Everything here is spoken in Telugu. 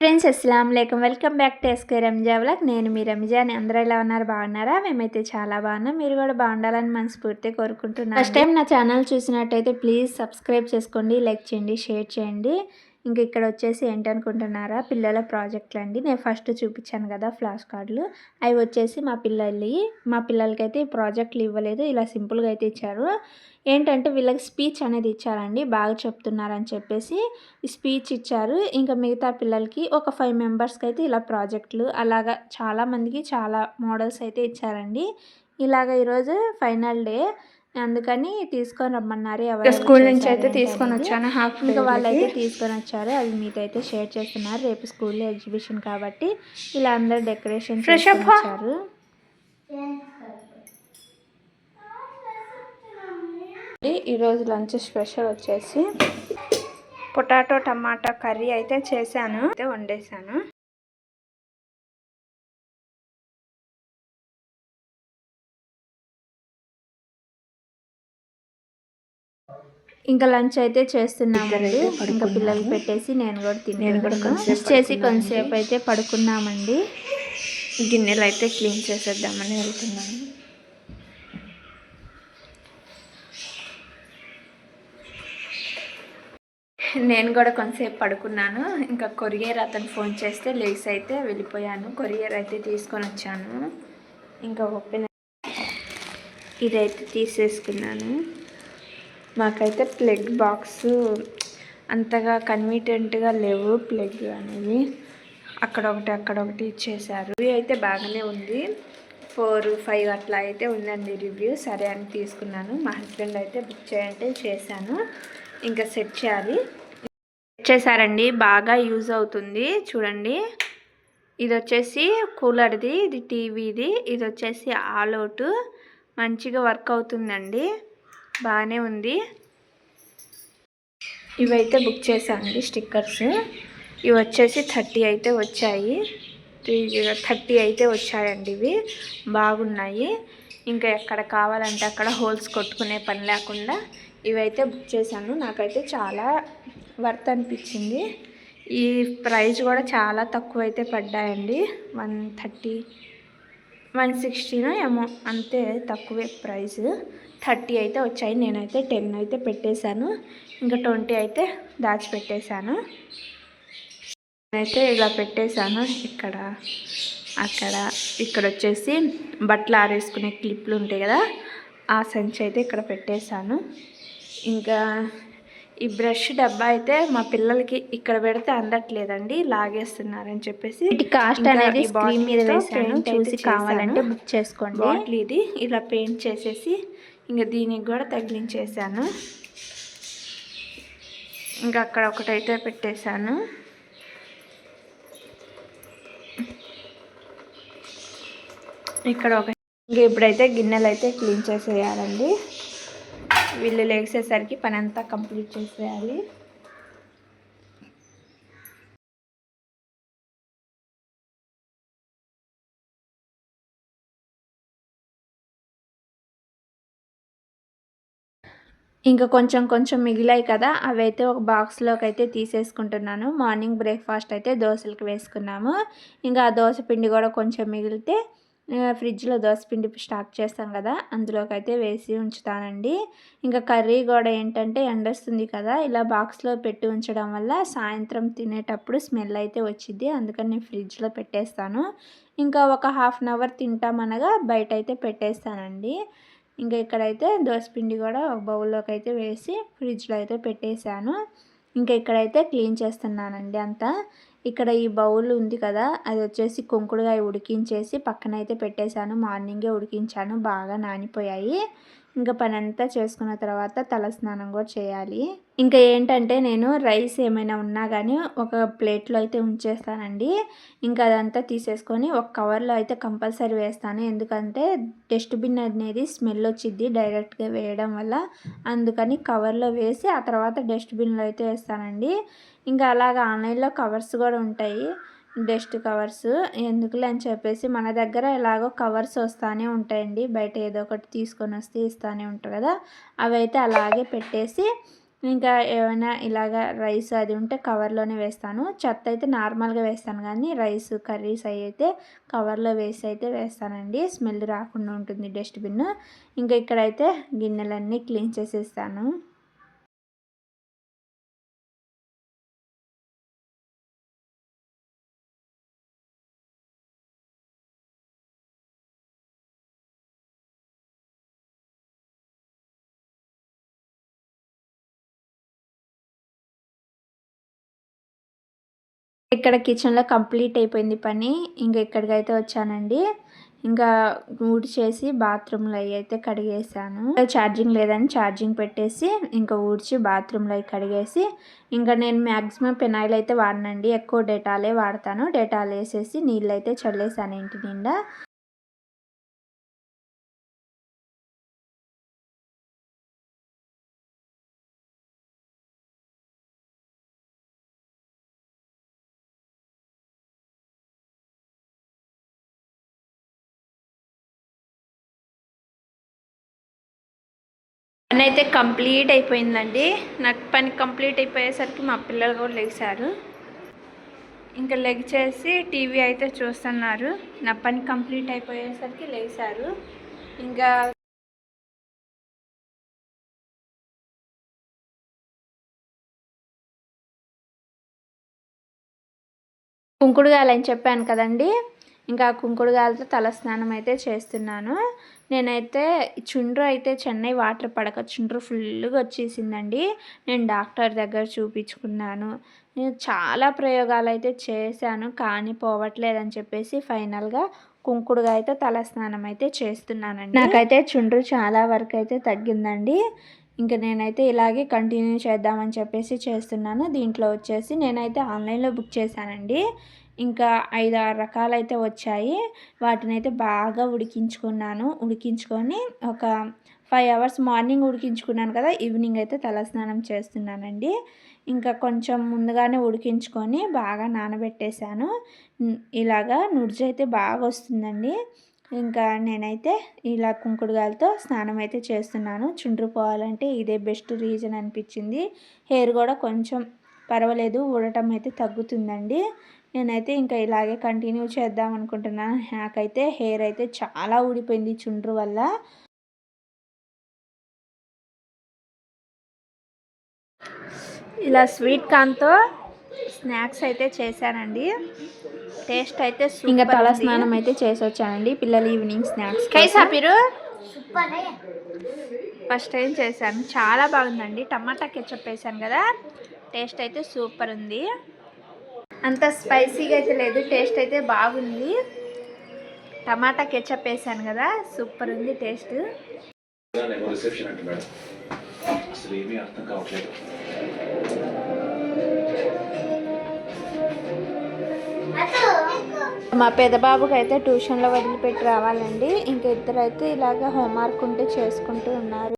ఫ్రెండ్స్ అస్సలం లేకం welcome back to SK Ranja vlog. నేను మీ రంజాని అందరూ ఎలా ఉన్నారు? బాగున్నారా? మేమైతే చాలా బాగున్నాం. మీరు కూడా బాగుండాలని మనస్ఫూర్తి కోరుకుంటున్నాను. ఫస్ట్ టైం నా ఛానల్ చూసినట్టయితే ప్లీజ్ సబ్స్క్రైబ్ చేసుకోండి లైక్ చేయండి షేర్ చేయండి. ఇంక ఇక్కడ వచ్చేసి ఏంటనుకుంటున్నారా? పిల్లల ప్రాజెక్టులు అండి నేను ఫస్ట్ చూపించాను కదా ఫ్లాష్ కార్డులు. అవి వచ్చేసి మా పిల్లలు మా పిల్లలకైతే ఈ ప్రాజెక్టులు ఇవ్వలేదు. ఇలా సింపుల్గా అయితే ఇచ్చారు. ఏంటంటే వీళ్ళకి స్పీచ్ అనేది ఇచ్చారండి. బాగా చెప్తున్నారని చెప్పేసి స్పీచ్ ఇచ్చారు. ఇంకా మిగతా పిల్లలకి ఒక ఫైవ్ మెంబర్స్కి అయితే ఇలా ప్రాజెక్టులు అలాగా చాలామందికి చాలా మోడల్స్ అయితే ఇచ్చారండి. ఇలాగ ఈరోజు ఫైనల్ డే. అందుకని తీసుకొని రమ్మన్నారు. ఎవరు స్కూల్ నుంచి అయితే తీసుకొని వచ్చాను హాఫ్ ఇంకా వాళ్ళైతే తీసుకొని వచ్చారు. అది మీతో అయితే షేర్ చేస్తున్నారు. రేపు స్కూల్లో ఎగ్జిబిషన్ కాబట్టి ఇలా అందరు డెకరేషన్ వచ్చారు. ఈరోజు లంచ్ స్పెషల్ వచ్చేసి పొటాటో టమాటా కర్రీ అయితే చేశాను. అయితే వండేసాను ఇంకా లంచ్ అయితే చేస్తున్నామండి. ఇంకా. పిల్లలకి పెట్టేసి నేను కూడా నేను కూడా తిన్నాను చేసి. కొంతసేపు అయితే పడుకున్నామండి. గిన్నెలు అయితే క్లీన్ చేసేద్దామని వెళ్తున్నాను. నేను కూడా కొంతసేపు పడుకున్నాను. ఇంకా కొరియర్ అతను ఫోన్ చేస్తే లేస్ అయితే వెళ్ళిపోయాను. కొరియర్ అయితే తీసుకొని వచ్చాను. ఇంకా ఓపెన్ ఇదైతే తీసేసుకున్నాను. మాకైతే ప్లగ్ బాక్స్ అంతగా కన్వీనియంట్గా లేవు ప్లగ్ అనేవి. అక్కడ ఒకటి అక్కడ ఒకటి ఇచ్చేసారు రివ్యూ అయితే బాగానే ఉంది. ఫోర్ ఫైవ్ అట్లా అయితే ఉందండి రివ్యూ. సరే అని తీసుకున్నాను. మా హస్బెండ్ అయితే బుక్ చేయంటే చేశాను. ఇంకా సెట్ చేయాలి. సెట్ చేశారండి. బాగా యూజ్ అవుతుంది. చూడండి. ఇది వచ్చేసి కూలర్ది ఇది టీవీది. ఇది వచ్చేసి ఆల్ అవుట్. మంచిగా వర్క్ అవుతుందండి. బాగానే ఉంది. ఇవైతే బుక్ చేశానండి స్టిక్కర్స్. ఇవి వచ్చేసి థర్టీ అయితే వచ్చాయి. త్రీ జీరో థర్టీ అయితే వచ్చాయండి ఇవి. బాగున్నాయి. ఇంకా ఎక్కడ కావాలంటే అక్కడ హోల్స్ కొట్టుకునే పని లేకుండా ఇవైతే బుక్ చేశాను. నాకైతే చాలా వర్త్ అనిపించింది. ఈ ప్రైస్ కూడా చాలా తక్కువ అయితే పడ్డాయండి. వన్ థర్టీ వన్ సిక్స్టీనో ఏమో అంతే తక్కువే ప్రైస్. థర్టీ అయితే వచ్చాయి నేనైతే టెన్ అయితే పెట్టేశాను. ఇంకా ట్వంటీ అయితే దాచిపెట్టేశాను. నేనైతే ఇలా పెట్టేశాను ఇక్కడ అక్కడ. ఇక్కడ వచ్చేసి బట్టలు ఆరేసుకునే క్లిప్లు ఉంటాయి కదా ఆ సంచి అయితే ఇక్కడ పెట్టేశాను. ఇంకా ఈ బ్రష్ డబ్బా అయితే మా పిల్లలకి ఇక్కడ పెడితే అందట్లేదండి లాగేస్తున్నారని చెప్పేసి కాస్ట్ అనేది స్క్రీన్ మీద వేసాను చూసి. కావాలంటే బుక్ చేసుకోండి. బాటిల్ ఇది ఇలా పెయింట్ చేసేసి ఇంకా దీనికి కూడా తగిలించేసాను ఇంకా అక్కడ ఒకటైతే పెట్టేశాను. ఇక్కడ ఒక ఇంకా ఇప్పుడైతే గిన్నెలు అయితే క్లీన్ చేసేయాలండి. వీళ్ళు లేచేసరికి పని అంతా కంప్లీట్ చేసేయాలి. ఇంకా కొంచెం కొంచెం మిగిలాయి కదా అవి అయితే ఒక బాక్స్లోకి అయితే తీసేసుకుంటున్నాను. మార్నింగ్ బ్రేక్ఫాస్ట్ అయితే దోశలకు వేసుకున్నాము. ఇంకా ఆ దోశ పిండి కూడా కొంచెం మిగిలితే ఫ్రిడ్జ్లో దోశ పిండి స్టాక్ చేస్తాం కదా అందులోకి అయితే వేసి ఉంచుతానండి. ఇంకా కర్రీ కూడా ఏంటంటే ఎండొస్తుంది కదా ఇలా బాక్స్లో పెట్టి ఉంచడం వల్ల సాయంత్రం తినేటప్పుడు స్మెల్ అయితే వచ్చింది అందుకని నేను ఫ్రిడ్జ్లో పెట్టేస్తాను. ఇంకా ఒక హాఫ్ అన్ అవర్ తింటామనగా బయట అయితే పెట్టేస్తానండి. ఇంకా ఇక్కడైతే దోశపిండి కూడా ఒక బౌల్లోకి అయితే వేసి ఫ్రిడ్జ్లో అయితే పెట్టేశాను. ఇంకా ఇక్కడైతే క్లీన్ చేస్తున్నానండి అంతా. ఇక్కడ ఈ బౌల్ ఉంది కదా అది వచ్చేసి కుంకుడుగాయ ఉడికించేసి పక్కన అయితే పెట్టేశాను. మార్నింగే ఉడికించాను బాగా నానిపోయాయి. ఇంకా పని అంతా చేసుకున్న తర్వాత తల స్నానం కూడా చేయాలి. ఇంకా ఏంటంటే నేను రైస్ ఏమైనా ఉన్నా కానీ ఒక ప్లేట్లో అయితే ఉంచేస్తానండి. ఇంకా అదంతా తీసేసుకొని ఒక కవర్లో అయితే కంపల్సరీ వేస్తాను. ఎందుకంటే డస్ట్బిన్ అనేది స్మెల్ వచ్చింది డైరెక్ట్గా వేయడం వల్ల. అందుకని కవర్లో వేసి ఆ తర్వాత డస్ట్బిన్లో అయితే వేస్తానండి. ఇంకా అలాగా ఆన్లైన్లో కవర్స్ కూడా ఉంటాయి. డస్ట్ కవర్స్ ఎందుకులే అని చెప్పేసి మన దగ్గర ఎలాగో కవర్స్ వస్తూనే ఉంటాయండి. బయట ఏదో ఒకటి తీసుకొని వస్తే ఇస్తూనే ఉంటారు కదా. అవి అయితే అలాగే పెట్టేసి ఇంకా ఏమైనా ఇలాగ రైస్ అది ఉంటే కవర్లోనే వేస్తాను. చెత్త అయితే నార్మల్గా వేస్తాను కానీ రైస్ కర్రీస్ అవి అయితే కవర్లో వేసి అయితే వేస్తానండి. స్మెల్ రాకుండా ఉంటుంది డస్ట్బిన్. ఇంకా ఇక్కడైతే గిన్నెలన్నీ క్లీన్ చేసేస్తాను. ఇక్కడ కిచెన్లో కంప్లీట్ అయిపోయింది పని. ఇంకా ఇక్కడికైతే వచ్చానండి. ఇంకా ఊడ్చేసి బాత్రూంలో అవి అయితే కడిగేసాను. ఛార్జింగ్ లేదని ఛార్జింగ్ పెట్టేసి ఇంకా ఊడ్చి బాత్రూంలో అవి కడిగేసి ఇంకా నేను మ్యాక్సిమం పెనాయిల్ అయితే వాడనండి. ఎక్కువ డేటాలే వాడతాను. డేటాలు వేసేసి నీళ్ళు అయితే చల్లేసాను ఇంటి నిండా. పని అయితే కంప్లీట్ అయిపోయిందండి. నాకు పని కంప్లీట్ అయిపోయేసరికి మా పిల్లలు కూడా లెగిశారు ఇంకా లెగిచేసి టీవీ అయితే చూస్తున్నారు. నా పని కంప్లీట్ అయిపోయేసరికి లెగిశారు ఇంకా కుంకుడుగాయలు అని చెప్పాను కదండి. ఇంకా కుంకుడు గాలితో తలస్నానం అయితే చేస్తున్నాను. నేనైతే చుండ్రు అయితే చెన్నై వాటర్ పడక చుండ్రు ఫుల్గా వచ్చేసిందండి. నేను డాక్టర్ దగ్గర చూపించుకున్నాను. నేను చాలా ప్రయోగాలు అయితే చేశాను కానీ పోవట్లేదని చెప్పేసి ఫైనల్గా కుంకుడుగా అయితే తలస్నానం అయితే చేస్తున్నానండి. నాకైతే చుండ్రు చాలా వరకు అయితే తగ్గిందండి. ఇంకా నేనైతే ఇలాగే కంటిన్యూ చేద్దామని చెప్పేసి చేస్తున్నాను. దీంట్లో వచ్చేసి నేనైతే ఆన్లైన్లో బుక్ చేశానండి. ఇంకా ఐదు ఆరు రకాలైతే వచ్చాయి. వాటిని అయితే బాగా ఉడికించుకున్నాను. ఉడికించుకొని ఒక ఫైవ్ అవర్స్ మార్నింగ్ ఉడికించుకున్నాను కదా ఈవినింగ్ అయితే తలస్నానం చేస్తున్నానండి. ఇంకా కొంచెం ముందుగానే ఉడికించుకొని బాగా నానబెట్టేశాను. ఇలాగా నుడిజి అయితే బాగా వస్తుందండి. ఇంకా నేనైతే ఇలా కుంకుడుగాయలతో స్నానం అయితే చేస్తున్నాను. చుండ్రు పోవాలంటే ఇదే బెస్ట్ రీజన్ అనిపించింది. హెయిర్ కూడా కొంచెం పర్వాలేదు ఊడటం అయితే తగ్గుతుందండి. నేనైతే ఇంకా ఇలాగే కంటిన్యూ చేద్దాం అనుకుంటున్నాను నాకైతే హెయిర్ అయితే చాలా ఊడిపోయింది చుండ్రు వల్ల. ఇలా స్వీట్ కార్న్తో స్నాక్స్ అయితే చేశానండి. టేస్ట్ అయితే ఇంకా తల స్నానం అయితే చేసి వచ్చానండి పిల్లలు ఈవినింగ్ స్నాక్స్ కైసా. మీరు ఫస్ట్ టైం చేశాను. చాలా బాగుందండి. టమాటా కెచ్చప్ వేసాను కదా. టేస్ట్ అయితే సూపర్ ఉంది. అంత స్పైసీగా అయితే లేదు. టేస్ట్ అయితే బాగుంది. టమాటా కెచ్చప్ వేసాను కదా సూపర్ ఉంది టేస్ట్ మా పెద్ద బాబుకి అయితే ట్యూషన్లో వదిలిపెట్టి రావాలండి. ఇంకా ఇద్దరు అయితే ఇలాగ హోంవర్క్ ఉంటే చేసుకుంటూ ఉన్నారు.